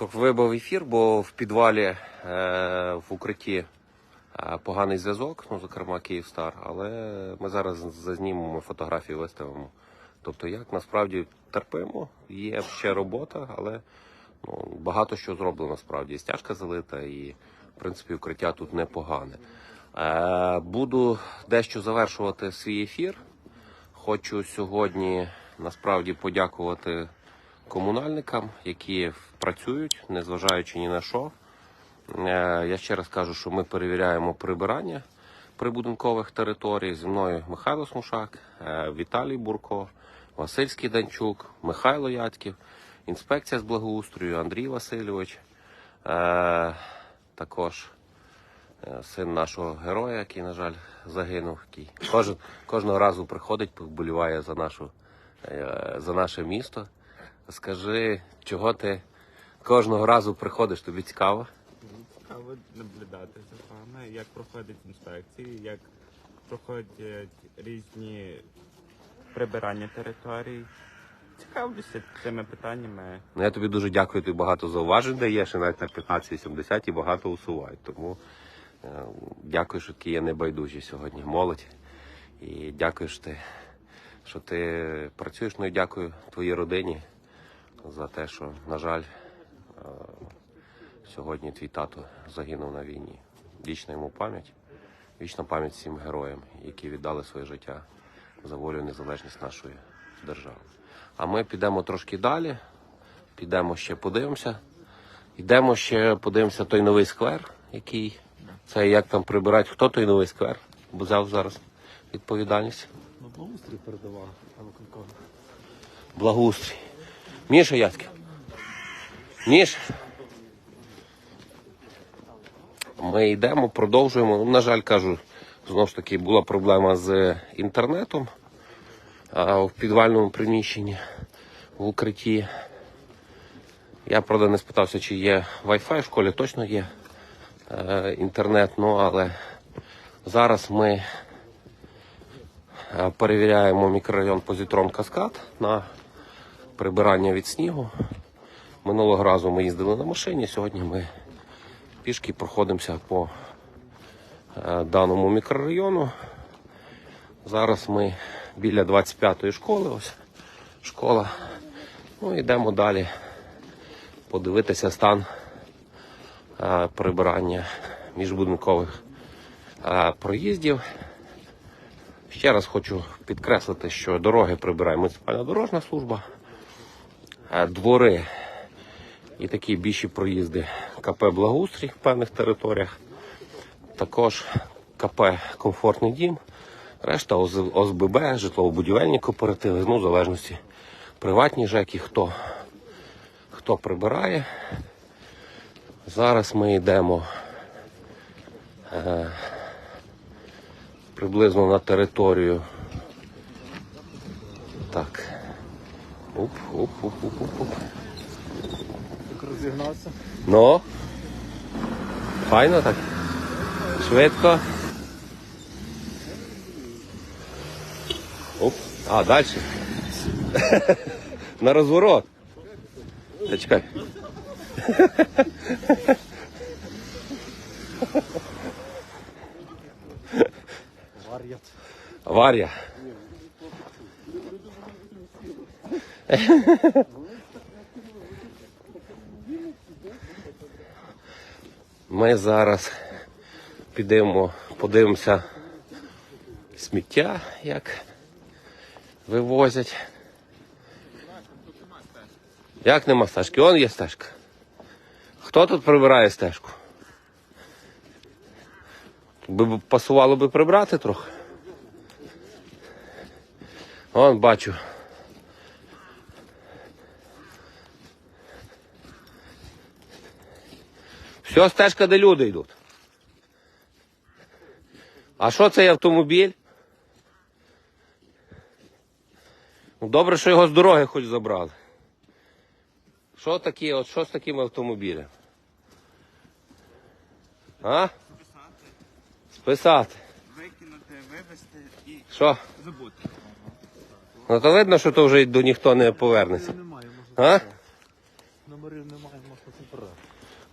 Так вибив ефір, бо в підвалі е, в укритті е, поганий зв'язок, ну, зокрема Київстар, але ми зараз зазнімемо фотографії, виставимо. Тобто, як насправді терпимо, є ще робота, але ну, багато що зроблено насправді. Стяжка залита, і в принципі укриття тут непогане. Е, буду дещо завершувати свій ефір. Хочу сьогодні насправді подякувати комунальникам, які працюють, незважаючи ні на що. Е, Я ще раз кажу, що ми перевіряємо прибирання прибудинкових територій. Зі мною Михайло Смушак, е, Віталій Бурко, Васильський Данчук, Михайло Ядьків, інспекція з благоустрою, Андрій Васильович. Е, Також син нашого героя, який, на жаль, загинув. Кожен, кожного разу приходить, вболіває за, нашу, за наше місто. Скажи, чого ти кожного разу приходиш, тобі цікаво? Цікаво наблюдати за вами, як проходять інспекції, як проходять різні прибирання територій. Цікавлюся цими питаннями. Ну, я тобі дуже дякую, ти багато зауважень даєш, і навіть на 15-80 і багато усувають. Тому е, дякую, що такі є небайдужі сьогодні молодь. І дякую, що ти, що ти працюєш. Ну і дякую твоїй родині за те, що, на жаль, е, сьогодні твій тато загинув на війні. Вічна йому пам'ять, вічна пам'ять всім героям, які віддали своє життя за волю і незалежність нашої держави. А ми підемо трошки далі, підемо ще подивимося. Йдемо ще подивимося той новий сквер, який це як там прибирати. Хто той новий сквер? Бо взяв зараз відповідальність. На благоустрій передавав виконком. Благоустрій. Міша Яцький. Міш. Ми йдемо, продовжуємо. Ну, На жаль, кажу, знову ж таки була проблема з інтернетом а, в підвальному приміщенні в укритті. Я, правда, не спитався, чи є Wi-Fi в школі, точно є е, інтернет, ну але зараз ми е, перевіряємо мікрорайон Позитрон Каскад на прибирання від снігу. Минулого разу ми їздили на машині, сьогодні ми пішки проходимося по е, даному мікрорайону. Зараз ми біля 25-ї школи. Ось школа. Ну, йдемо далі подивитися стан е, прибирання міжбудинкових е, проїздів. Ще раз хочу підкреслити, що дороги прибирає муніципальна дорожна служба, двори і такі більші проїзди КП Благоустрій в певних територіях. Також КП Комфортний дім, решта ОСББ, житлово-будівельні кооперативи, ну, в залежності приватні ЖЕКи, хто, хто прибирає. Зараз ми йдемо е, приблизно на територію. Так. Уп, уп, уп, уп, уп, уп. Так розігнався. Ну. Файно так. Швидко. Оп. А, далі. На розворот. Та чекай. Вар'ят. Аварія. Ми зараз підемо, подивимося сміття, як вивозять. Як нема стежки? Он є стежка. Хто тут прибирає стежку? Би пасувало би прибрати трохи. Вон бачу. Все, стежка, де люди йдуть. А що цей автомобіль? Ну, Добре, що його з дороги хоч забрали. Що таке, от що з таким автомобілем? А? Списати. Викинути, вивезти і Що? забути. Ну то видно, що то вже до ніхто не повернеться. Немає, може. А? Номерів немає, можна.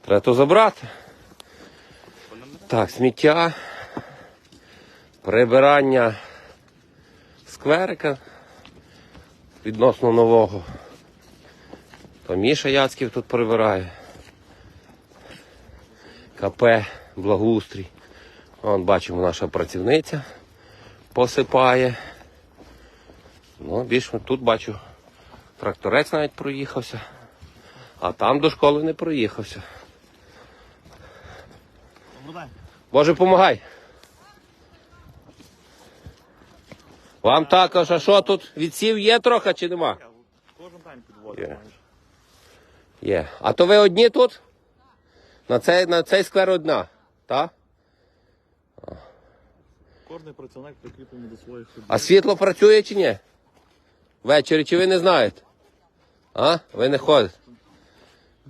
Треба то забрати. Так, сміття, прибирання скверика відносно нового. То Міша Яцьків тут прибирає. КП, благоустрій. Вон бачимо, наша працівниця посипає. Ну, більш тут бачу, тракторець навіть проїхався, а там до школи не проїхався. Боже, помагай. Вам також, а що тут? Відсів є трохи чи нема? Кожен день підводить. Є. Є. А то ви одні тут? На цей, на цей сквер одна, так? Кожний працівник прикріплений до своїх А світло працює чи ні? Ввечері чи ви не знаєте? А? Ви не ходите?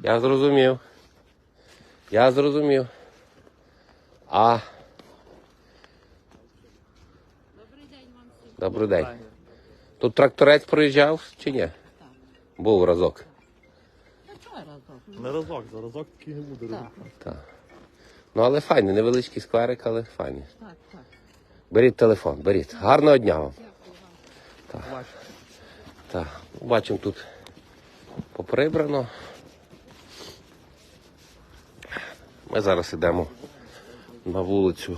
Я зрозумів. Я зрозумів. А. Добрий день. Тут тракторець проїжджав чи ні? Був разок. Не разок, за разок такий не буде робити. Так. Ну але файний, невеличкий скверик, але файний. Так, так. Беріть телефон, беріть. Гарного дня вам. Бачите. Так, бачимо тут поприбрано. Ми зараз йдемо на вулицю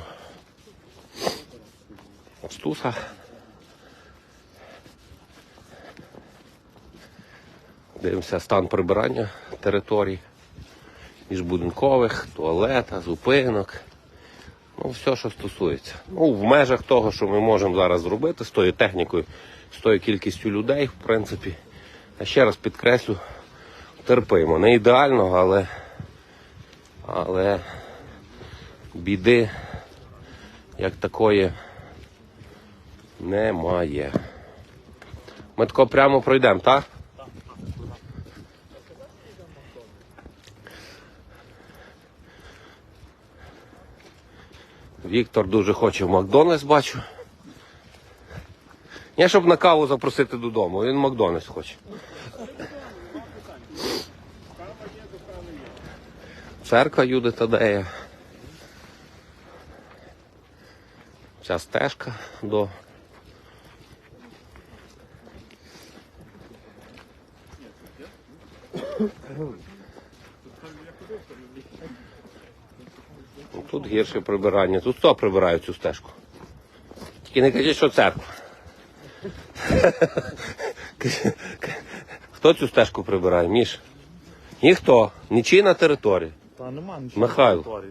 Стуса. Дивимося стан прибирання територій міжбудинкових, туалета, зупинок. Ну, все, що стосується. Ну, в межах того, що ми можемо зараз зробити з тою технікою, з тою кількістю людей, в принципі. Я ще раз підкреслю, терпимо. Не ідеально, але, але біди як такої немає. Ми тако прямо пройдемо, так? Віктор дуже хоче в Макдональдс, бачу. Я щоб на каву запросити додому, він Макдональдс хоче. Церква Юди Тадея. Ця стежка до. Ну, Тут гірше прибирання. Тут хто прибирає цю стежку? Тільки не кажіть, що церква. Хто цю стежку прибирає? Міш? Ніхто. Нічийна територія. Та нема нічого Михайло.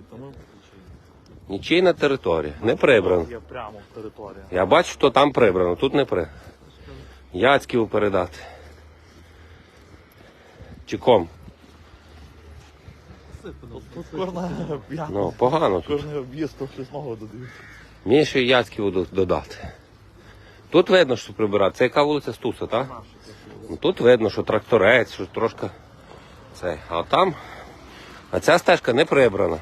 Нічийна територія. Не прибрано. є прямо в території. Я бачу, що там прибрано, тут не прибрано. Яцьків передати. Чи ком? Тут кожна Ну, погано тут. кожний об'їзд щось нового додають. Міше Яцьків додати. Тут видно, що прибирати. Це яка вулиця Стуса, так? Ну, тут видно, що тракторець, що трошки це. А там. А ця стежка не прибрана.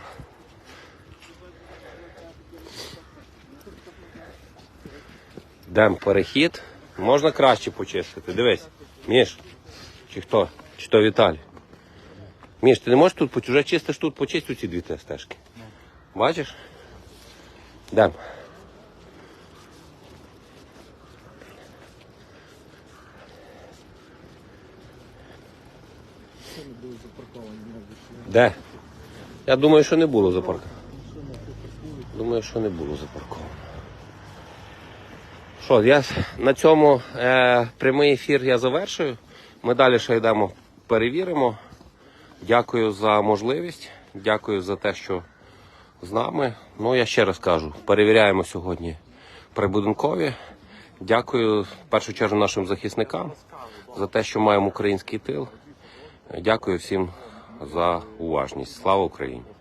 Йдемо перехід. Можна краще почистити. Дивись. Міш. Чи хто? Чи то Віталій. Міш, ти не можеш тут поч- вже чистиш тут, почисти ці дві те стежки. Бачиш? Йдемо. Де? Я думаю, що не було запарковано. Думаю, що не було запарковано. Що, я на цьому е, прямий ефір я завершую. Ми далі ще йдемо, перевіримо. Дякую за можливість. Дякую за те, що з нами. Ну, я ще раз кажу, перевіряємо сьогодні прибудинкові. Дякую в першу чергу нашим захисникам за те, що маємо український тил. Дякую всім за уважність. Слава Україні!